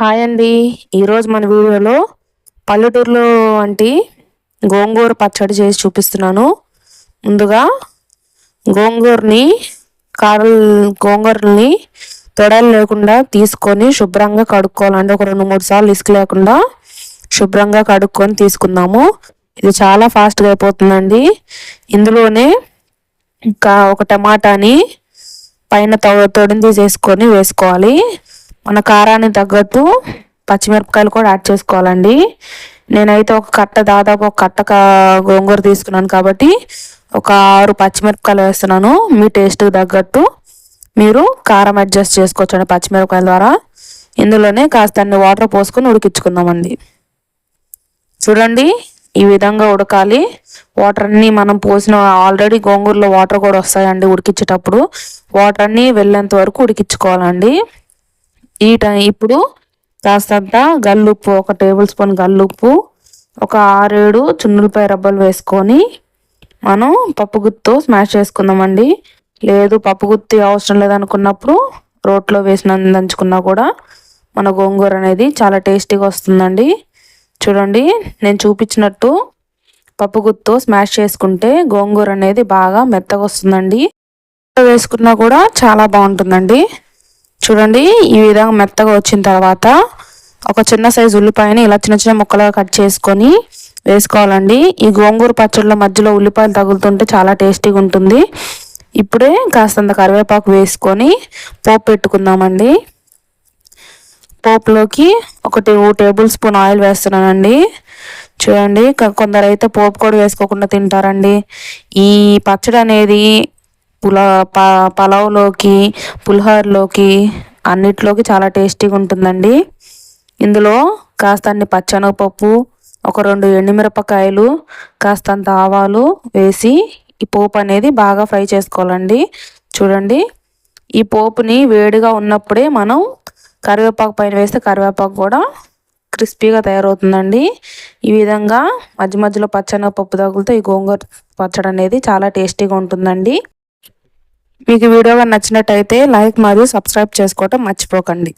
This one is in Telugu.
హాయ్ అండి. ఈరోజు మన వీడియోలో పల్లెటూరులో వంటి గోంగూర పచ్చడి చేసి చూపిస్తున్నాను. ముందుగా గోంగూరని కాడలు గోంగూరని తొడలు లేకుండా తీసుకొని శుభ్రంగా కడుక్కోవాలండి. ఒక రెండు మూడు సార్లు ఇసుక లేకుండా శుభ్రంగా కడుక్కొని తీసుకుందాము. ఇది చాలా ఫాస్ట్గా అయిపోతుందండి. ఇందులోనే ఇంకా ఒక టమాటాని పైన తొడిని తీసేసుకొని వేసుకోవాలి. మన కారానికి తగ్గట్టు పచ్చిమిరపకాయలు కూడా యాడ్ చేసుకోవాలండి. నేనైతే ఒక కట్ట దాదాపు ఒక కట్ట గోంగూర తీసుకున్నాను కాబట్టి ఒక ఆరు పచ్చిమిరపకాయలు వేస్తున్నాను. మీ టేస్ట్కి తగ్గట్టు మీరు కారం అడ్జస్ట్ చేసుకోవచ్చండి పచ్చిమిరపకాయల ద్వారా. ఇందులోనే కాస్త అన్ని వాటర్ పోసుకొని ఉడికించుకుందామండి. చూడండి ఈ విధంగా ఉడకాలి. వాటర్ అన్నీ మనం పోసిన ఆల్రెడీ గోంగూరలో వాటర్ కూడా వస్తాయండి ఉడికించేటప్పుడు వాటర్ అన్నీ వెళ్ళేంత వరకు ఉడికించుకోవాలండి. ఈ టైం ఇప్పుడు కాస్తంత గల్లుప్పు ఒక టేబుల్ స్పూన్ గల్లుప్పు ఒక ఆరేడు చున్నులపై రబ్బలు వేసుకొని మనం పప్పుగుత్తో స్మాష్ చేసుకుందామండి. లేదు పప్పుగుత్తి అవసరం లేదనుకున్నప్పుడు రోట్లో వేసిన దంచుకున్నా కూడా మన గోంగూర అనేది చాలా టేస్టీగా వస్తుందండి. చూడండి నేను చూపించినట్టు పప్పుగుత్తో స్మాష్ చేసుకుంటే గోంగూర అనేది బాగా మెత్తగా వస్తుందండి. వేసుకున్నా కూడా చాలా బాగుంటుందండి. చూడండి. ఈ విధంగా మెత్తగా వచ్చిన తర్వాత ఒక చిన్న సైజు ఉల్లిపాయని ఇలా చిన్న చిన్న ముక్కలుగా కట్ చేసుకొని వేసుకోవాలండి. ఈ గోంగూర పచ్చడిలో మధ్యలో ఉల్లిపాయలు తగులుతుంటే చాలా టేస్టీగా ఉంటుంది. ఇప్పుడే కాస్తంత కరివేపాకు వేసుకొని పోపు పెట్టుకుందామండి. పోపులోకి ఒక టూ టేబుల్ స్పూన్ ఆయిల్ వేస్తున్నానండి. చూడండి కొందరు అయితే పోపు కూడా వేసుకోకుండా తింటారండి. ఈ పచ్చడి అనేది పులా ప పలావ్లోకి పులిహోరలోకి అన్నిట్లోకి చాలా టేస్టీగా ఉంటుందండి ఇందులో కాస్తన్ని పచ్చెనగపప్పు ఒక రెండు ఎండుమిరపకాయలు కాస్తంత ఆవాలు వేసి ఈ పోపు అనేది బాగా ఫ్రై చేసుకోవాలండి. చూడండి ఈ పోపుని వేడిగా ఉన్నప్పుడే మనం కరివేపాకు పైన వేస్తే కరివేపాకు కూడా క్రిస్పీగా తయారవుతుందండి. ఈ విధంగా మధ్య మధ్యలో పచ్చనగపప్పు తగులుతో ఈ గోంగూర పచ్చడి అనేది చాలా టేస్టీగా ఉంటుందండి మీకు వీడియో నచ్చినట్టయితే లైక్ మరియు సబ్స్క్రైబ్ చేసుకోవటం మర్చిపోకండి.